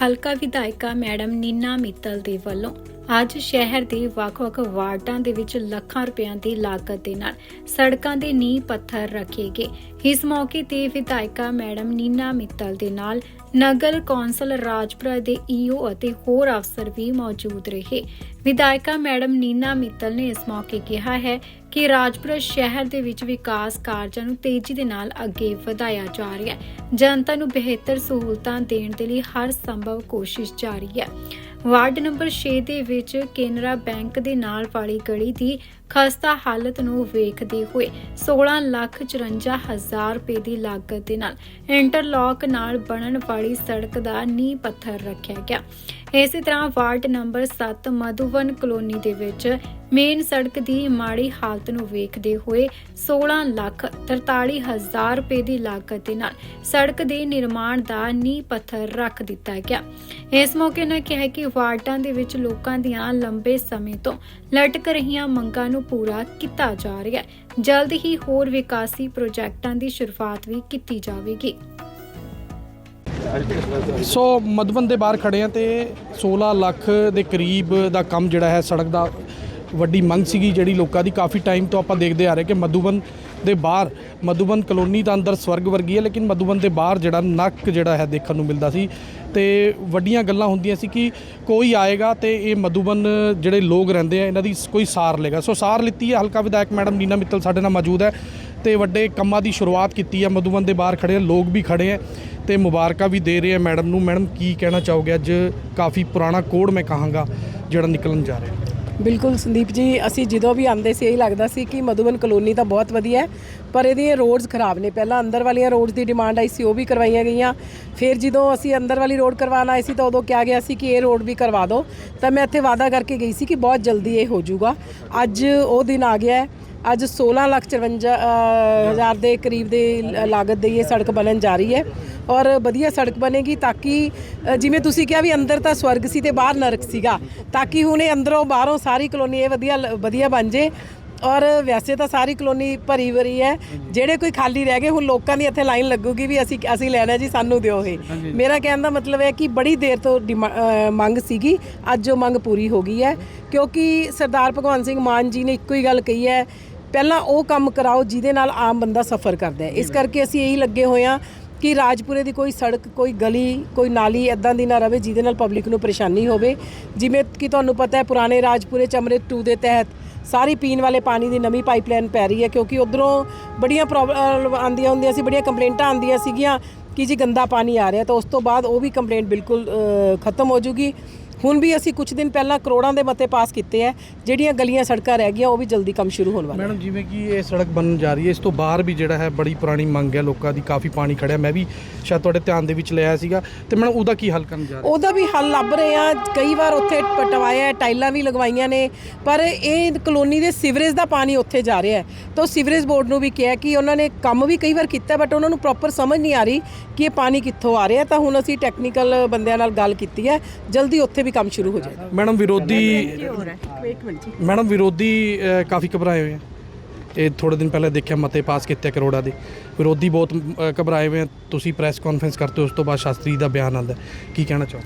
ਹਲਕਾ ਵਿਧਾਇਕਾ ਮੈਡਮ ਨੀਨਾ ਮਿੱਤਲ ਦੇ ਵੱਲੋਂ ਅੱਜ ਸ਼ਹਿਰ ਦੇ ਵੱਖ-ਵੱਖ ਵਾਰਡਾਂ ਦੇ ਵਿੱਚ ਲੱਖਾਂ ਰੁਪਇਆਂ ਦੀ ਲਾਗਤ ਦੇ ਨਾਲ ਸੜਕਾਂ ਦੇ ਨੀਂਹ ਪੱਥਰ ਰੱਖੇ ਗਏ। ਇਸ ਮੌਕੇ ਤੇ ਵਿਧਾਇਕਾ ਮੈਡਮ ਨੀਨਾ ਮਿੱਤਲ ਦੇ ਨਾਲ ਨਗਰ ਕੌਂਸਲ ਰਾਜਪੁਰਾ ਦੇ ਈਓ ਅਤੇ ਹੋਰ ਅਫਸਰ ਵੀ ਮੌਜੂਦ ਰਹੇ। ਵਿਧਾਇਕਾ ਮੈਡਮ ਨੀਨਾ ਮਿੱਤਲ ਨੇ ਇਸ ਮੌਕੇ ਕਿਹਾ ਹੈ ਕਿ ਰਾਜਪੁਰਾ ਸ਼ਹਿਰ ਦੇ ਵਿੱਚ ਵਿਕਾਸ ਕਾਰਜਾਂ ਨੂੰ ਤੇਜ਼ੀ ਦੇ ਨਾਲ ਅੱਗੇ ਵਧਾਇਆ ਜਾ ਰਿਹਾ ਹੈ। ਜਨਤਾ ਨੂੰ ਬਿਹਤਰ ਸਹੂਲਤਾਂ ਦੇਣ ਦੇ ਲਈ ਹਰ ਸੰਭਵ ਕੋਸ਼ਿਸ਼ ਜਾਰੀ ਹੈ। ਵਾਰਡ ਨੰਬਰ 6 ਦੇ ਵਿੱਚ ਕੇਨਰਾ ਬੈਂਕ ਦੇ ਨਾਲ ਵਾਲੀ ਗਲੀ ਦੀ ਖਸਤਾ ਹਾਲਤ ਨੂੰ ਵੇਖਦੇ ਹੋਏ 16 ਲੱਖ 54 ਹਜ਼ਾਰ ਰੁਪਏ ਦੀ ਲਾਗਤ ਦੇ ਨਾਲ ਇੰਟਰਲੌਕ ਨਾਲ ਬਣਨ ਵਾਲੀ ਸੜਕ ਦਾ ਨੀਂਹ ਪੱਥਰ ਰੱਖਿਆ ਗਿਆ। ਇਸੇ ਤਰ੍ਹਾਂ ਵਾਰਡ ਨੰਬਰ 7 ਮਧੂਵਨ ਕਲੋਨੀ ਦੇ ਵਿੱਚ ਮੇਨ ਸੜਕ ਦੀ ਮਾੜੀ ਹਾਲਤ ਨੂੰ ਵੇਖਦੇ ਹੋਏ 16 ਲੱਖ 43 ਹਜ਼ਾਰ ਰੁਪਏ ਦੀ ਲਾਗਤ ਦੇ ਨਾਲ ਸੜਕ ਦੇ ਨਿਰਮਾਣ ਦਾ ਨੀਂਹ ਪੱਥਰ ਰੱਖ ਦਿੱਤਾ ਗਿਆ। ਇਸ ਮੌਕੇ ਨਾਲ ਕਿਹਾ ਕਿ ਵਾਰਡਾਂ ਦੇ ਵਿੱਚ ਲੋਕਾਂ ਦੀਆਂ ਲੰਬੇ ਸਮੇਂ ਤੋਂ ਲਟਕ ਰਹੀਆਂ ਮੰਗਾਂ ਨੂੰ ਪੂਰਾ ਕੀਤਾ ਜਾ ਰਿਹਾ ਹੈ। ਜਲਦ ਹੀ ਹੋਰ ਵਿਕਾਸੀ ਪ੍ਰੋਜੈਕਟਾਂ ਦੀ ਸ਼ੁਰੂਆਤ ਵੀ ਕੀਤੀ ਜਾਵੇਗੀ। ਸੋ ਮਧੂਬਨ ਦੇ ਬਾਹਰ ਖੜੇ ਆ ਤੇ 16 ਲੱਖ ਦੇ ਕਰੀਬ ਦਾ ਕੰਮ ਜਿਹੜਾ ਹੈ ਸੜਕ ਦਾ ਵੱਡੀ ਮੰਗ ਸੀਗੀ ਜਿਹੜੀ ਲੋਕਾਂ ਦੀ। ਕਾਫੀ ਟਾਈਮ ਤੋਂ ਆਪਾਂ ਦੇਖਦੇ ਆ ਰਹੇ ਕਿ ਮਧੂਬਨ ਦੇ ਬਾਹਰ, ਮਧੂਬਨ ਕਲੋਨੀ ਤਾਂ ਅੰਦਰ ਸਵਰਗ ਵਰਗੀ ਹੈ, ਲੇਕਿਨ ਮਧੂਬਨ ਦੇ ਬਾਹਰ ਜਿਹੜਾ ਨੱਕ ਜਿਹੜਾ ਹੈ ਦੇਖਣ ਨੂੰ ਮਿਲਦਾ ਸੀ। ਤੇ ਵੱਡੀਆਂ ਗੱਲਾਂ ਹੁੰਦੀਆਂ ਸੀ ਕਿ ਕੋਈ ਆਏਗਾ ਤੇ ਇਹ ਮਧੂਬਨ ਜਿਹੜੇ ਲੋਕ ਰਹਿੰਦੇ ਆ, ਇਹਨਾਂ ਦੀ ਕੋਈ ਸਾਰ ਲੇਗਾ ਸੋ ਸਾਰ ਲਿੱਤੀ ਹੈ, ਹਲਕਾ ਵਿਧਾਇਕ ਮੈਡਮ ਨੀਨਾ ਮਿੱਤਲ ਸਾਡੇ ਨਾਲ ਮੌਜੂਦ ਹੈ ਤੇ ਵੱਡੇ ਕੰਮਾਂ ਦੀ ਸ਼ੁਰੂਆਤ ਕੀਤੀ ਹੈ। ਮਧੂਬਨ ਦੇ ਬਾਹਰ ਖੜੇ ਲੋਕ ਵੀ ਖੜੇ ਆ ਤੇ ਮੁਬਾਰਕਾਂ ਵੀ ਦੇ ਰਹੇ ਆ ਮੈਡਮ ਨੂੰ। ਮੈਡਮ, ਕੀ ਕਹਿਣਾ ਚਾਹੋਗੇ? ਅੱਜ ਕਾਫੀ ਪੁਰਾਣਾ ਕੋਡ ਮੈਂ ਕਹਾਂਗਾ, ਜਿਹੜਾ ਨਿਕਲਣ ਜਾ ਰਿਹਾ। ਬਿਲਕੁਲ ਸੰਦੀਪ ਜੀ, ਅਸੀਂ ਜਦੋਂ ਵੀ ਆਉਂਦੇ ਸੀ, ਇਹੀ ਲੱਗਦਾ ਸੀ ਕਿ ਮਧੂਬਨ ਕਲੋਨੀ ਤਾਂ ਬਹੁਤ ਵਧੀਆ ਹੈ, ਪਰ ਇਹਦੀਆਂ ਰੋਡਸ ਖਰਾਬ ਨੇ। ਪਹਿਲਾਂ ਅੰਦਰ ਵਾਲੀਆਂ ਰੋਡਸ ਦੀ ਡਿਮਾਂਡ ਆਈ ਸੀ, ਉਹ ਵੀ ਕਰਵਾਈਆਂ ਗਈਆਂ। ਫਿਰ ਜਦੋਂ ਅਸੀਂ ਅੰਦਰ ਵਾਲੀ ਰੋਡ ਕਰਵਾਉਣ ਆਏ ਸੀ, ਤਾਂ ਉਦੋਂ ਕਿਹਾ ਗਿਆ ਸੀ ਕਿ ਇਹ ਰੋਡ ਵੀ ਕਰਵਾ ਦਿਓ। ਤਾਂ ਮੈਂ ਇੱਥੇ ਵਾਅਦਾ ਕਰਕੇ ਗਈ ਸੀ ਕਿ ਬਹੁਤ ਜਲਦੀ ਇਹ ਹੋ ਜਾਊਗਾ। ਅੱਜ ਉਹ ਦਿਨ ਆ ਗਿਆ ਹੈ ਅੱਜ 16 ਲੱਖ 54 ਹਜ਼ਾਰ। ਦੇ ਕਰੀਬ ਦੇ ਲਾਗਤ ਦੀ ਇਹ ਸੜਕ ਬਣਨ ਜਾ ਰਹੀ ਹੈ। ਔਰ ਵਧੀਆ ਸੜਕ ਬਣੇਗੀ ਤਾਂ ਕਿ ਜਿਵੇਂ ਤੁਸੀਂ ਕਿਹਾ ਵੀ ਅੰਦਰ ਤਾਂ ਸਵਰਗ ਸੀ ਤੇ ਬਾਹਰ ਨਰਕ ਸੀਗਾ ਤਾਂ ਕਿ ਹੁਣ ਇਹ ਅੰਦਰੋਂ ਬਾਹਰੋਂ ਸਾਰੀ ਕਲੋਨੀ ਇਹ ਵਧੀਆ ਵਧੀਆ ਬਣ ਜੇ। ਔਰ ਵੈਸੇ ਤਾਂ ਸਾਰੀ ਕਲੋਨੀ ਭਰੀ ਭਰੀ ਹੈ। ਜਿਹੜੇ ਕੋਈ ਖਾਲੀ ਰਹਿ ਗਏ ਹੁਣ ਲੋਕਾਂ ਦੀ ਇੱਥੇ ਲਾਈਨ ਲੱਗੂਗੀ ਵੀ ਅਸੀਂ ਅਸੀਂ ਲੈਣਾ ਜੀ ਸਾਨੂੰ ਦਿਓ ਇਹ। ਮੇਰਾ ਕਹਿਣ ਦਾ ਮਤਲਬ ਹੈ ਕਿ ਬੜੀ ਦੇਰ ਤੋਂ ਮੰਗ ਸੀਗੀ ਅੱਜ ਉਹ ਮੰਗ ਪੂਰੀ ਹੋ ਗਈ ਹੈ। ਕਿਉਂਕਿ ਸਰਦਾਰ ਭਗਵੰਤ ਸਿੰਘ ਮਾਨ ਜੀ ਨੇ ਇੱਕੋ ਹੀ ਗੱਲ ਕਹੀ ਹੈ ਪਹਿਲਾਂ ਉਹ ਕੰਮ ਕਰਾਓ ਜਿਹਦੇ ਨਾਲ ਆਮ ਬੰਦਾ ਸਫਰ ਕਰਦਾ ਹੈ। ਇਸ ਕਰਕੇ ਅਸੀਂ ਇਹੀ ਲੱਗੇ ਹੋਏ ਹਾਂ ਕਿ ਰਾਜਪੁਰੇ ਦੀ ਕੋਈ ਸੜਕ ਕੋਈ ਗਲੀ ਕੋਈ ਨਾਲੀ ਐਦਾਂ ਦੀ ਨਾ ਰਵੇ ਜਿਹਦੇ ਨਾਲ ਪਬਲਿਕ ਨੂੰ ਪਰੇਸ਼ਾਨੀ ਹੋਵੇ। ਜਿਵੇਂ ਕਿ ਤੁਹਾਨੂੰ ਪਤਾ ਹੈ ਪੁਰਾਣੇ ਰਾਜਪੁਰੇ ਚ ਅੰਮ੍ਰਿਤ 2 ਦੇ ਤਹਿਤ ਸਾਰੀ ਪੀਣ ਵਾਲੇ ਪਾਣੀ ਦੀ ਨਵੀਂ ਪਾਈਪਲਾਈਨ ਪੈ ਰਹੀ ਹੈ ਕਿਉਂਕਿ ਉਧਰੋਂ ਬੜੀਆਂ ਪ੍ਰੋਬਲਮ ਆਉਂਦੀਆਂ ਹੁੰਦੀਆਂ ਸੀ, ਬੜੀਆਂ ਕੰਪਲੇਂਟਾਂ ਆਉਂਦੀਆਂ ਸੀਗੀਆਂ ਕਿ ਜੀ ਗੰਦਾ ਪਾਣੀ ਆ ਰਿਹਾ ਤਾਂ ਉਸ ਤੋਂ ਬਾਅਦ ਉਹ ਵੀ ਕੰਪਲੇਂਟ ਬਿਲਕੁਲ ਖਤਮ ਹੋ ਜੂਗੀ। ਹੁਣ ਵੀ ਅਸੀਂ ਕੁਝ ਦਿਨ ਪਹਿਲਾਂ ਕਰੋੜਾਂ ਦੇ ਮਤੇ ਪਾਸ ਕੀਤੇ ਆ ਜਿਹੜੀਆਂ ਗਲੀਆਂ ਸੜਕਾਂ ਰਹਿ ਗਈਆਂ ਉਹ ਵੀ ਜਲਦੀ ਕੰਮ ਸ਼ੁਰੂ ਹੋਣ ਵਾਲਾ ਮੈਡਮ ਜਿਵੇਂ ਕਿ ਇਹ ਸੜਕ ਬਣਨ ਜਾ ਰਹੀ ਹੈ ਇਸ ਤੋਂ ਬਾਹਰ ਵੀ ਜਿਹੜਾ ਹੈ ਬੜੀ ਪੁਰਾਣੀ ਮੰਗ ਹੈ ਲੋਕਾਂ ਦੀ ਕਾਫੀ ਪਾਣੀ ਖੜਿਆ। ਮੈਂ ਵੀ ਸ਼ਾਇਦ ਤੁਹਾਡੇ ਧਿਆਨ ਦੇ ਵਿੱਚ ਲਿਆ ਸੀਗਾ। ਤੇ ਮੈਡਮ ਉਹਦਾ ਕੀ ਹੱਲ ਕਰਨ ਜਾ ਰਹੇ ਉਹਦਾ ਵੀ ਹੱਲ ਲੱਭ ਰਹੇ ਆ। ਕਈ ਵਾਰ ਉੱਥੇ ਪਟਵਾਇਆ ਟਾਈਲਾਂ ਵੀ ਲਗਵਾਈਆਂ ਨੇ ਪਰ ਇਹ ਕਲੋਨੀ ਦੇ ਸੀਵਰੇਜ ਦਾ ਪਾਣੀ ਉੱਥੇ ਜਾ ਰਿਹਾ ਹੈ। ਤਾਂ ਸੀਵਰੇਜ ਬੋਰਡ ਨੂੰ ਵੀ ਕਿਹਾ ਕਿ ਉਹਨਾਂ ਨੇ ਕੰਮ ਵੀ ਕਈ ਵਾਰ ਕੀਤਾ ਬਟ ਉਹਨਾਂ ਨੂੰ ਪ੍ਰੋਪਰ ਸਮਝ ਨਹੀਂ ਆ ਰਹੀ ਕਿ ਇਹ ਪਾਣੀ ਕਿੱਥੋਂ ਆ ਰਿਹਾ। ਤਾਂ ਹੁਣ ਅਸੀਂ ਟੈਕਨੀਕਲ ਬੰਦਿਆਂ ਨਾਲ ਗੱਲ ਕੀਤੀ ਹੈ। ਜਲਦੀ ਉੱਥੇ ਵੀ ਕੰਮ ਸ਼ੁਰੂ ਹੋ ਜਾਏਗਾ ਮੈਡਮ ਵਿਰੋਧੀ ਇੱਕ ਮਿੰਟ ਜੀ ਮੈਡਮ ਵਿਰੋਧੀ ਅ, ਕਾਫੀ ਘਬਰਾਏ ਹੋਏ ਆ। ਇਹ ਥੋੜੇ ਦਿਨ ਪਹਿਲਾਂ ਦੇਖਿਆ ਮਤੇ ਪਾਸ ਕੀਤੇ ਆ ਕਰੋੜਾਂ ਦੇ। ਵਿਰੋਧੀ ਬਹੁਤ ਅ, ਘਬਰਾਏ ਹੋਏ ਆ। ਤੁਸੀਂ ਪ੍ਰੈਸ ਕਾਨਫਰੰਸ ਕਰਤੇ ਹੋ, ਉਸ ਤੋਂ ਬਾਅਦ ਸ਼ਾਸਤਰੀ ਦਾ ਬਿਆਨ ਆਉਂਦਾ ਹੈ। ਕੀ ਕਹਿਣਾ ਚਾਹੋ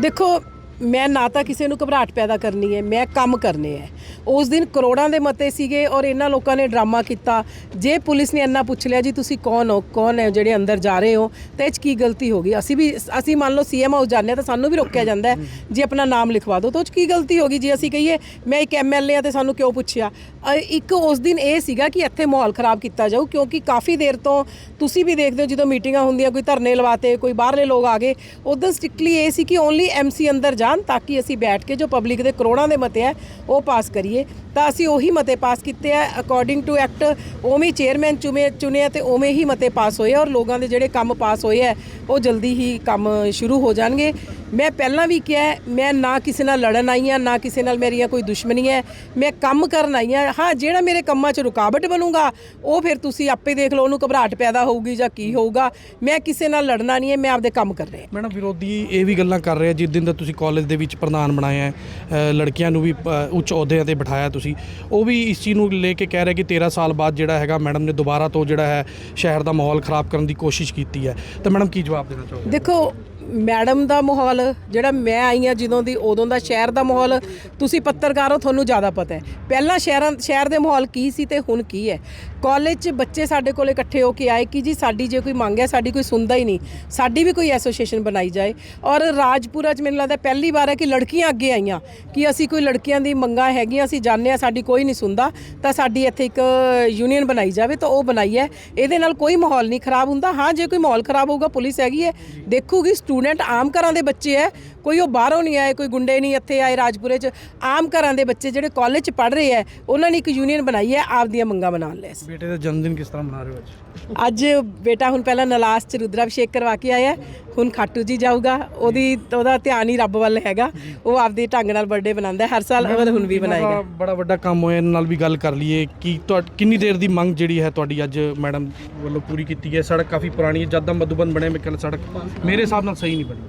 ਦੇਖੋ ਮੈਂ ਨਾ ਤਾਂ ਕਿਸੇ ਨੂੰ ਘਬਰਾਹਟ ਪੈਦਾ ਕਰਨੀ ਹੈ, ਮੈਂ ਕੰਮ ਕਰਨੇ ਹੈ। ਉਸ ਦਿਨ ਕਰੋੜਾਂ ਦੇ ਮਤੇ ਸੀਗੇ ਔਰ ਇਹਨਾਂ ਲੋਕਾਂ ਨੇ ਡਰਾਮਾ ਕੀਤਾ। ਜੇ ਪੁਲਿਸ ਨੇ ਇੰਨਾ ਪੁੱਛ ਲਿਆ ਜੀ, ਤੁਸੀਂ ਕੌਣ ਹੋ? ਕੌਣ ਹੈ? ਜਿਹੜੇ ਅੰਦਰ ਜਾ ਰਹੇ ਹੋ? ਤਾਂ ਇਹ 'ਚ ਕੀ ਗਲਤੀ ਹੋ ਗਈ? ਅਸੀਂ ਵੀ, ਅਸੀਂ ਮੰਨ ਲਓ ਸੀਐਮ ਹਾਊਸ ਜਾਂਦੇ ਹਾਂ ਤਾਂ ਸਾਨੂੰ ਵੀ ਰੋਕਿਆ ਜਾਂਦਾ ਹੈ, ਜੀ ਆਪਣਾ ਨਾਮ ਲਿਖਵਾ ਦਿਓ ਤਾਂ ਉਹ 'ਚ ਕੀ ਗਲਤੀ ਹੋ ਗਈ? ਜੇ ਅਸੀਂ ਕਹੀਏ, ਮੈਂ ਇੱਕ ਐਮਐਲਏ ਆ ਤੇ ਸਾਨੂੰ ਕਿਉਂ ਪੁੱਛਿਆ? ਇੱਕ ਉਸ ਦਿਨ ਇਹ ਸੀਗਾ ਕਿ ਇੱਥੇ ਮਾਹੌਲ ਖਰਾਬ ਕੀਤਾ ਜਾਊ, ਕਿਉਂਕਿ ਕਾਫੀ ਦੇਰ ਤੋਂ ਤੁਸੀਂ ਵੀ ਦੇਖਦੇ ਹੋ ਜਦੋਂ ਮੀਟਿੰਗਾਂ ਹੁੰਦੀਆਂ, ਕੋਈ ਧਰਨੇ ਲਵਾਤੇ, ਕੋਈ ਬਾਹਰਲੇ ਲੋਕ ਆ ਗਏ, ਉਦੋਂ ਸਟ੍ਰਿਕਟਲੀ ਇਹ ਸੀ ਕਿ ਓਨਲੀ ਐਮਸੀ ਅੰਦਰ ਜਾਣ ਤਾਂ ਕਿ ਅਸੀਂ ਬੈਠ ਕੇ ਜੋ ਪਬਲਿਕ ਦੇ ਕਰੋੜਾਂ ਦੇ ਮਤੇ ਹੈ, ਉਹ ਪਾਸ ਕਰੀਏ। ਤਾਂ ਅਸੀਂ ਉਹੀ ਮਤੇ ਪਾਸ ਕੀਤੇ ਆ ਅਕੋਰਡਿੰਗ ਟੂ ਐਕਟ ਉਵੇਂ ਚੇਅਰਮੈਨ ਚੁਣੇ ਚੁਣਿਆ ਤੇ ਉਵੇਂ ਹੀ ਮਤੇ ਪਾਸ ਹੋਏ ਔਰ ਲੋਕਾਂ ਦੇ ਜਿਹੜੇ ਕੰਮ ਪਾਸ ਹੋਏ ਆ, ਉਹ ਜਲਦੀ ਹੀ ਕੰਮ ਸ਼ੁਰੂ ਹੋ ਜਾਣਗੇ। ਮੈਂ ਪਹਿਲਾਂ ਵੀ ਕਿਹਾ ਮੈਂ ਨਾ ਕਿਸੇ ਨਾਲ ਲੜਨ ਆਈ ਹਾਂ ਨਾ ਕਿਸੇ ਨਾਲ ਮੇਰੀਆਂ ਕੋਈ ਦੁਸ਼ਮਣੀ ਹੈ। ਮੈਂ ਕੰਮ ਕਰਨ ਆਈ ਹਾਂ। ਹਾਂ ਜਿਹੜਾ ਮੇਰੇ ਕੰਮਾਂ 'ਚ ਰੁਕਾਵਟ ਬਣੂਗਾ ਉਹ ਫਿਰ ਤੁਸੀਂ ਆਪੇ ਦੇਖ ਲਓ ਉਹਨੂੰ ਘਬਰਾਹਟ ਪੈਦਾ ਹੋਊਗੀ ਜਾਂ ਕੀ ਹੋਊਗਾ। ਮੈਂ ਕਿਸੇ ਨਾਲ ਲੜਨਾ ਨਹੀਂ ਹੈ ਮੈਂ ਆਪਦੇ ਕੰਮ ਕਰ ਰਿਹਾ। ਮੈਡਮ ਵਿਰੋਧੀ ਇਹ ਵੀ ਗੱਲਾਂ ਕਰ ਰਹੇ ਆ ਜਿਸ ਦਿਨ ਦਾ ਤੁਸੀਂ ਕਾਲਜ ਦੇ ਵਿੱਚ ਪ੍ਰਧਾਨ ਬਣਾਇਆ ਹੈ ਲੜਕੀਆਂ ਨੂੰ ਵੀ ਉੱਚ ਅਹੁਦਿਆਂ ਤੇ ਬਿਠਾਇਆ ਤੁਸੀਂ। ਉਹ ਵੀ ਇਸ ਚੀਜ਼ ਨੂੰ ਲੈ ਕੇ ਕਹਿ ਰਹੇ ਕਿ 13 ਸਾਲ ਬਾਅਦ ਜਿਹੜਾ ਹੈਗਾ ਮੈਡਮ ਨੇ ਦੁਬਾਰਾ ਤੋਂ ਜਿਹੜਾ ਹੈ ਸ਼ਹਿਰ ਦਾ ਮਾਹੌਲ ਖਰਾਬ ਕਰਨ ਦੀ ਕੋਸ਼ਿਸ਼ ਕੀਤੀ ਹੈ। ਤਾਂ ਮੈਡਮ ਕੀ ਜਵਾਬ ਦੇਣਾ ਚਾਹੋਗੇ? ਦੇਖੋ ਮੈਡਮ ਦਾ ਮਾਹੌਲ, ਜਿਹੜਾ ਮੈਂ ਆਈ ਆ ਜਦੋਂ ਦੀ ਉਦੋਂ ਦਾ ਸ਼ਹਿਰ ਦਾ ਮਾਹੌਲ, ਤੁਸੀਂ ਪੱਤਰਕਾਰ ਹੋ, ਤੁਹਾਨੂੰ ਜ਼ਿਆਦਾ ਪਤਾ ਹੈ। ਪਹਿਲਾਂ ਸ਼ਹਿਰਾਂ, ਸ਼ਹਿਰ ਦੇ ਮਾਹੌਲ ਕੀ ਸੀ ਤੇ ਹੁਣ ਕੀ ਹੈ? ਕਾਲਜ 'ਚ ਬੱਚੇ ਸਾਡੇ ਕੋਲ ਇਕੱਠੇ ਹੋ ਕੇ ਆਏ ਕਿ ਜੀ ਸਾਡੀ ਜੇ ਕੋਈ ਮੰਗ ਹੈ, ਸਾਡੀ ਕੋਈ ਸੁਣਦਾ ਹੀ ਨਹੀਂ। ਸਾਡੀ ਵੀ ਕੋਈ ਐਸੋਸੀਏਸ਼ਨ ਬਣਾਈ ਜਾਏ। ਔਰ ਰਾਜਪੁਰਾ 'ਚ ਮੈਨੂੰ ਲੱਗਦਾ ਪਹਿਲੀ ਵਾਰ ਹੈ ਕਿ ਲੜਕੀਆਂ ਅੱਗੇ ਆਈਆਂ ਕਿ ਅਸੀਂ ਕੋਈ ਲੜਕੀਆਂ ਦੀ ਮੰਗਾਂ ਹੈਗੀਆਂ, ਅਸੀਂ ਜਾਣਦੇ ਹਾਂ, ਸਾਡੀ ਕੋਈ ਨਹੀਂ ਸੁਣਦਾ। ਤਾਂ ਸਾਡੀ ਇੱਥੇ ਇੱਕ ਯੂਨੀਅਨ ਬਣਾਈ ਜਾਵੇ ਤਾਂ ਉਹ ਬਣਾਈ ਹੈ। ਇਹਦੇ ਨਾਲ ਕੋਈ ਮਾਹੌਲ ਨਹੀਂ ਖਰਾਬ ਹੁੰਦਾ। ਹਾਂ, ਜੇ ਕੋਈ ਮਾਹੌਲ ਖਰਾਬ ਹੋਊਗਾ, ਪੁਲਿਸ ਹੈਗੀ ਹੈ। ਦੇਖੂਗੀ ਸਟੂਡੈਂਟ ਆਮ ਘਰਾਂ ਦੇ ਬੱਚੇ ਹੈ ਕੋਈ ਉਹ ਬਾਹਰੋਂ ਨਹੀਂ ਆਏ ਕੋਈ ਗੁੰਡੇ ਨਹੀਂ ਇੱਥੇ ਆਏ ਰਾਜਪੁਰੇ 'ਚ। ਆਮ ਘਰਾਂ ਦੇ ਬੱਚੇ ਜਿਹੜੇ ਕਾਲਜ 'ਚ ਪੜ੍ਹ ਰਹੇ ਹੈ ਉਹਨਾਂ ਨੇ ਇੱਕ ਯੂਨੀਅਨ ਬਣਾਈ ਹੈ ਆਪਦੀਆਂ ਮੰਗਾਂ ਮਨਾਉਣ ਲਈ। ਬੇਟੇ ਦਾ ਜਨਮ ਦਿਨ ਕਿਸ ਤਰ੍ਹਾਂ ਮਨਾ ਰਹੇ ਹੋ ਅੱਜ? ਅੱਜ ਬੇਟਾ ਹੁਣ ਪਹਿਲਾਂ ਨਲਾਸ ਚ ਰੁਦਰਾਭਿਸ਼ੇਕ ਕਰਵਾ ਕੇ ਆਇਆ। ਹੁਣ ਖਾਟੂ ਜੀ ਜਾਊਗਾ ਉਹਦੀ ਉਹਦਾ ਧਿਆਨ ਹੀ ਰੱਬ ਵੱਲ ਹੈਗਾ ਉਹ ਆਪਦੇ ਢੰਗ ਨਾਲ ਬਰਥਡੇ ਹੈ। ਹਰ ਸਾਲ ਉਹ ਹੁਣ ਵੀ ਦਾ ਬੜਾ ਵੱਡਾ ਕੰਮ ਹੋਇਆ ਇਹਨਾਂ ਨਾਲ ਵੀ ਗੱਲ ਕਰ ਲਈਏ ਕਿ ਕਿੰਨੀ ਦੇਰ ਦੀ ਮੰਗ ਜਿਹੜੀ ਹੈ ਤੁਹਾਡੀ ਅੱਜ ਮੈਡਮ ਵੱਲੋਂ ਪੂਰੀ ਕੀਤੀ ਹੈ? ਸੜਕ ਕਾਫੀ ਪੁਰਾਣੀ ਹੈ ਜਦ ਦਾ ਮਧੂਬਨ ਬਣਿਆ ਮੇਰੇ ਖਿਆਲ ਸੜਕ ਮੇਰੇ ਹਿਸਾਬ ਨਾਲ ਸਹੀ ਨਹੀਂ ਬਣੀ।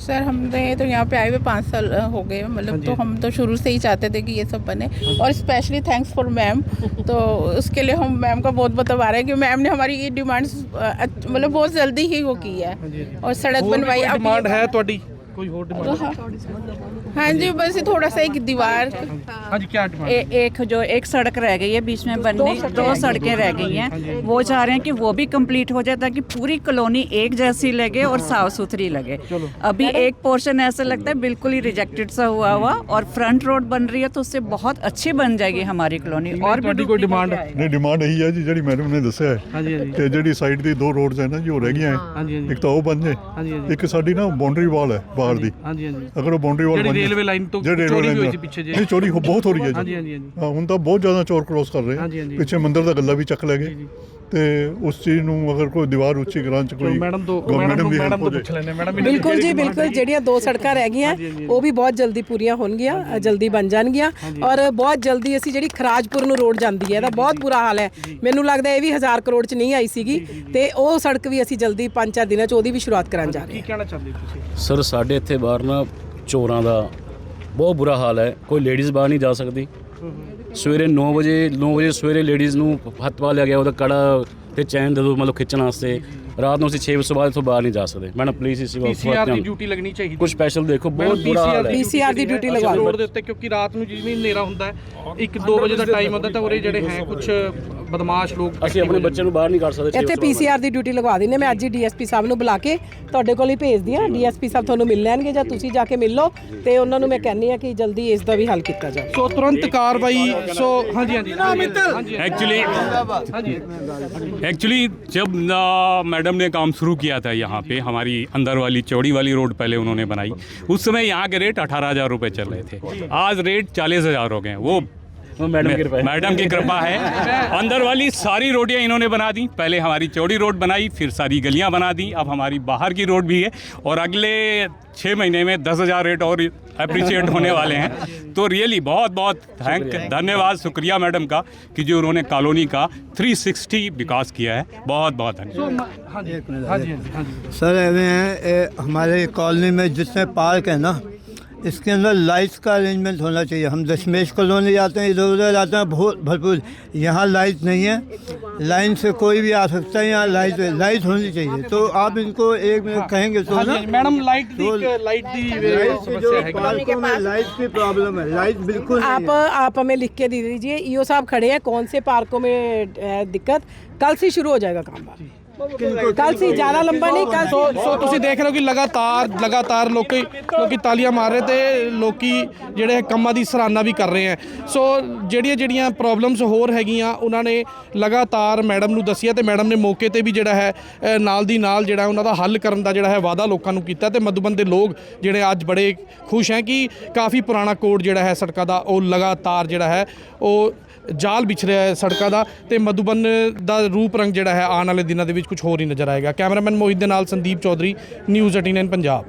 सर हम तो यहाँ पे आए हुए पाँच साल हो गए। मतलब तो हम तो शुरू से ही चाहते थे कि ये सब बने। और स्पेशली थैंक्स फॉर मैम तो उसके लिए हम मैम का बहुत मतलब बहुत आभार है कि मैम ने हमारी ये डिमांड्स मतलब बहुत जल्दी ही वो की है। और सड़क बनवाई। डिमांड है ਕੋਈ ਹੋਰ ਡਿਮਾਂਡ हाँ जी बस ये थोड़ा सा एक दीवार ਹਾਂਜੀ ਕੀ ਡਿਮਾਂਡ ए, एक जो एक सड़क रह गई है बीच में बनने दो सड़कें रह गई हैं वो चाह रहे हैं कि वो भी कंप्लीट हो जाए ताकि पूरी कॉलोनी एक जैसी लगे और साफ सुथरी लगे अभी एक पोर्शन ऐसा लगता है बिल्कुल ही रिजेक्टेड सा हुआ हुआ और फ्रंट रोड बन रही है तो उससे बहुत अच्छी बन जाएगी हमारी कॉलोनी और भी ਤੁਹਾਡੀ ਕੋਈ ਡਿਮਾਂਡ ਨਹੀਂ ਡਿਮਾਂਡ ਇਹੀ ਹੈ ਜੀ ਜਿਹੜੀ ਮੈਡਮ ਨੇ ਦੱਸਿਆ ਹੈ ਹਾਂਜੀ ਹਾਂਜੀ ਕਿ ਜਿਹੜੀ ਸਾਈਡ ਦੀ ਦੋ ਰੋਡਸ ਹੈ ਨਾ ਜੀ ਉਹ ਰਹਿ ਗਈਆਂ ਹੈ ਹਾਂਜੀ ਹਾਂਜੀ ਇੱਕ ਤਾਂ ਉਹ ਬਣ ਜੇ ਹਾਂਜੀ ਹਾਂਜੀ ਇੱਕ ਸਾਡੀ ਨਾ ਬਾਉਂਡਰੀ ਵਾਲ ਹੈ ਬਾਹਰ ਦੀ। ਹਾਂਜੀ ਹਾਂਜੀ ਅਗਰ ਉਹ ਬਾਉਂਡਰੀ ਵਾਲ ਜਿਹੜੀ ਰੇਲਵੇ ਲਾਈਨ ਤੋਂ ਚੋਰੀ ਹੋਈ ਸੀ ਪਿੱਛੇ ਜੇ। ਨਹੀਂ ਚੋਰੀ ਬਹੁਤ ਹੋ ਰਹੀ ਹੈ ਜੀ। ਹਾਂਜੀ ਹਾਂਜੀ ਹਾਂ ਹੁਣ ਤਾਂ ਬਹੁਤ ਜ਼ਿਆਦਾ ਚੋਰ ਕ੍ਰੋਸ ਕਰ ਰਹੇ ਹਾਂਜੀ। ਪਿੱਛੇ ਮੰਦਿਰ ਦਾ ਗੱਲਾ ਵੀ ਚੱਕ ਲੈ ਗਏ। ਤੇ ਉਸ ਚੀਜ਼ ਨੂੰ ਅਗਰ ਕੋਈ ਦੀਵਾਰ ਉੱਚੀ ਕਰਾਂ ਚ ਕੋਈ ਮੈਡਮ ਤੋਂ ਮੈਡਮ ਤੋਂ। ਪੁੱਛ ਲੈਣੇ ਮੈਡਮ ਬਿਲਕੁਲ ਜੀ ਬਿਲਕੁਲ? ਜਿਹੜੀਆਂ ਦੋ ਸੜਕਾਂ ਰਹਿ ਗਈਆਂ ਉਹ ਵੀ ਬਹੁਤ ਜਲਦੀ ਪੂਰੀਆਂ ਹੋਣਗੀਆਂ ਜਲਦੀ ਬਣ ਜਾਣਗੀਆਂ ਔਰ ਬਹੁਤ ਜਲਦੀ ਅਸੀਂ ਜਿਹੜੀ ਖਰਾਜਪੁਰ ਨੂੰ ਰੋਡ ਜਾਂਦੀ ਹੈ ਇਹਦਾ ਬਹੁਤ ਬੁਰਾ ਹਾਲ ਹੈ। ਮੈਨੂੰ ਲੱਗਦਾ ਇਹ ਵੀ 1000 ਕਰੋੜ ਚ ਨਹੀਂ ਆਈ ਸੀਗੀ ਤੇ ਉਹ ਸੜਕ ਵੀ ਅਸੀਂ ਜਲਦੀ 5-4 ਦਿਨਾਂ ਚ ਉਹਦੀ ਵੀ ਸ਼ੁਰੂਆਤ ਕਰਨ ਜਾ ਰਹੇ ਕੀ ਹਾਂ। ਕਹਿਣਾ ਚਾਹੁੰਦੇ ਹੋ ਤੁਸੀਂ? ਸਰ ਸਾਡੇ ਇੱਥੇ ਬਾਹਰ ਨਾ ਚੋਰਾਂ ਦਾ ਬਹੁਤ ਬੁਰਾ ਹਾਲ ਹੈ। ਕੋਈ ਲੇਡੀਜ਼ ਬਾਹਰ ਨਹੀਂ ਜਾ ਸਕਦੀ। ਸਵੇਰੇ 9 ਵਜੇ 9 ਵਜੇ ਸਵੇਰੇ ਲੇਡੀਜ਼ ਨੂੰ ਪਾ ਲਿਆ ਗਿਆ ਉਹਦਾ ਕੜਾ ਤੇ ਚੈਨ ਦੇ ਦੋ ਮਤਲਬ ਖਿੱਚਣ ਵਾਸਤੇ। ਰਾਤ ਨੂੰ ਅਸੀਂ 6 ਵਜੇ ਤੋਂ ਬਾਅਦ ਇੱਥੋਂ ਬਾਹਰ ਨਹੀਂ ਜਾ ਸਕਦੇ। ਮੈਡਮ ਪਲੀਜ਼ ਇਸ ਪੀਸੀਆਰ ਦੀ ਡਿਊਟੀ ਲੱਗਣੀ ਚਾਹੀਦੀ ਕੁਝ ਸਪੈਸ਼ਲ ਦੇਖੋ ਬਹੁਤ ਬੁਰਾ ਹਾਲ ਹੈ। PCR ਦੀ ਡਿਊਟੀ ਲਗਵਾ ਦਿਓ। ਰੋਡ ਦੇ ਉੱਤੇ ਕਿਉਂਕਿ ਰਾਤ ਨੂੰ ਜਿਵੇਂ ਹਨੇਰਾ ਹੁੰਦਾ ਹੈ 1-2 ਵਜੇ ਦਾ ਟਾਈਮ ਹੁੰਦਾ ਤਾਂ ਉਰੇ ਜਿਹੜੇ ਹੈ ਕੁਝ ਬਦਮਾਸ਼ ਲੋਕ ਅਸੀਂ ਆਪਣੇ ਬੱਚੇ ਨੂੰ ਬਾਹਰ ਨਹੀਂ ਕਰ ਸਕਦੇ ਛੇ ਇੱਥੇ ਵਜੇ ਤੋਂ ਬਾਅਦ। ਪੀਸੀਆਰ ਦੀ ਡਿਊਟੀ ਲਗਵਾ ਦਿੰਨੇ ਮੈਂ ਅੱਜ ਹੀ ਡੀਐਸਪੀ ਸਾਹਿਬ ਨੂੰ ਬੁਲਾ ਕੇ ਤੁਹਾਡੇ ਕੋਲ ਹੀ ਭੇਜਦੀ ਹਾਂ ਡੀਐਸਪੀ ਸਾਹਿਬ ਤੁਹਾਨੂੰ ਮਿਲ ਲੈਣਗੇ ਜਾਂ ਤੁਸੀਂ ਜਾ ਕੇ ਮਿਲ ਲਓ ਤੇ ਉਹਨਾਂ ਨੂੰ ਮੈਂ ਕਹਿੰਨੀ ਆ ਕਿ ਜਲਦੀ ਇਸ ਦਾ ਵੀ ਹੱਲ ਕੀਤਾ ਜਾਵੇ ਸੋ ਤੁਰੰਤ ਕਾਰਵਾਈ ਸੋ ਹਾਂਜੀ ਹਾਂਜੀ ਹਾਂਜੀ एक्चुअली ਹਾਂਜੀ एक्चुअली जब आ, मैडम ने काम शुरू किया था यहाँ पे हमारी अंदर वाली चौड़ी वाली रोड पहले उन्होंने बनाई उस समय यहाँ के रेट अठारह हज़ार रुपये चल रहे थे आज रेट चालीस हज़ार हो गए हैं। वो मैडम की कृपा मैडम की कृपा है। अंदर वाली सारी रोटियाँ इन्होंने बना दी। पहले हमारी चौड़ी रोड बनाई फिर सारी गलियाँ बना दी। अब हमारी बाहर की रोड भी है और अगले छः महीने में दस हज़ार रेट और अप्रिशिएट होने वाले हैं। तो रियली बहुत बहुत थैंक धन्यवाद शुक्रिया मैडम का कि जो उन्होंने कॉलोनी का 360 विकास किया है। बहुत बहुत धन्यवाद सर हमारे कॉलोनी में जितने पार्क हैं ना इसके अंदर लाइट्स का अरेंजमेंट होना चाहिए। हम दशमेश कॉलोनी जाते हैं इधर उधर जाते हैं बहुत भरपूर। यहाँ लाइट नहीं है। लाइन से कोई भी आ सकता है यहाँ लाइट लाइट होनी चाहिए। तो आप इनको एक मिनट हाँ। कहेंगे तो हाँ ना मैडम लाइट तो, लाइट लाइट की प्रॉब्लम है लाइट बिल्कुल आप आप हमें लिख के दे दीजिए। ईओ साहब खड़े हैं। कौन से पार्कों में दिक्कत? कल से शुरू हो जाएगा काम कल से ज्यादा लंबा नहीं कल ਸੋ ਸੋ ਤੁਸੀਂ ਦੇਖ ਰਹੇ ਹੋ ਕਿ ਲਗਾਤਾਰ ਲਗਾਤਾਰ ਲੋਕੀ ਲੋਕੀ ਤਾਲੀਆਂ ਮਾਰ ਰਹੇ ਤੇ ਲੋਕੀ ਜਿਹੜੇ ਕੰਮਾਂ ਦੀ ਸਰਾਹਨਾ ਵੀ ਕਰ ਰਹੇ ਹੈ ਸੋ ਜਿਹੜੀਆਂ ਜਿਹੜੀਆਂ ਪ੍ਰੋਬਲਮਸ ਹੋਰ ਹੈਗੀਆਂ ਉਹਨਾਂ ਨੇ ਲਗਾਤਾਰ ਮੈਡਮ ਨੂੰ ਦੱਸਿਆ ਤੇ ਮੈਡਮ ਨੇ ਮੌਕੇ ਤੇ ਵੀ ਜਿਹੜਾ ਹੈ ਅ, ਨਾਲ ਦੀ ਨਾਲ ਜਿਹੜਾ ਉਹਨਾਂ ਦਾ ਹੱਲ ਕਰਨ ਦਾ ਜਿਹੜਾ ਹੈ ਵਾਅਦਾ ਲੋਕਾਂ ਨੂੰ ਕੀਤਾ ਤੇ ਮਧੂਬਨ ਦੇ ਲੋਕ ਜਿਹੜੇ ਅੱਜ ਬੜੇ ਖੁਸ਼ ਹੈ ਕਿ ਕਾਫੀ ਪੁਰਾਣਾ ਕੋਡ ਜਿਹੜਾ ਹੈ ਸੜਕਾਂ ਦਾ ਉਹ ਲਗਾਤਾਰ ਜਿਹੜਾ ਹੈ ਉਹ ਜਾਲ ਵਿਛ ਰਿਹਾ ਹੈ ਸੜਕਾਂ ਦਾ ਤੇ ਮਧੂਬਨ ਦਾ ਰੂਪ ਰੰਗ ਜਿਹੜਾ ਹੈ ਆਉਣ ਵਾਲੇ ਦਿਨਾਂ ਦੇ ਵਿੱਚ ਕੁਝ ਹੋਰ ਹੀ ਨਜ਼ਰ ਆਏਗਾ। ਕੈਮਰਾਮੈਨ ਮੋਹਿਤ ਦੇ ਨਾਲ ਸੰਦੀਪ ਚੌਧਰੀ, ਨਿਊਜ਼ 89 ਪੰਜਾਬ।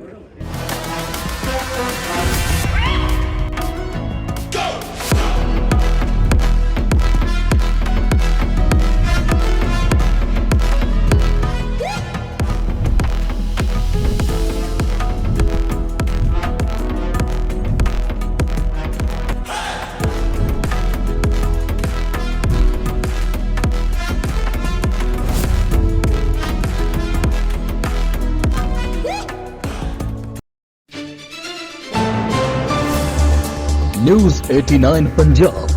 89 ਪੰਜਾਬ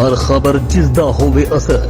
ਹਰ ਖਬਰ ਜਿਸ ਦਾ ਹੋਵੇ ਅਸਰ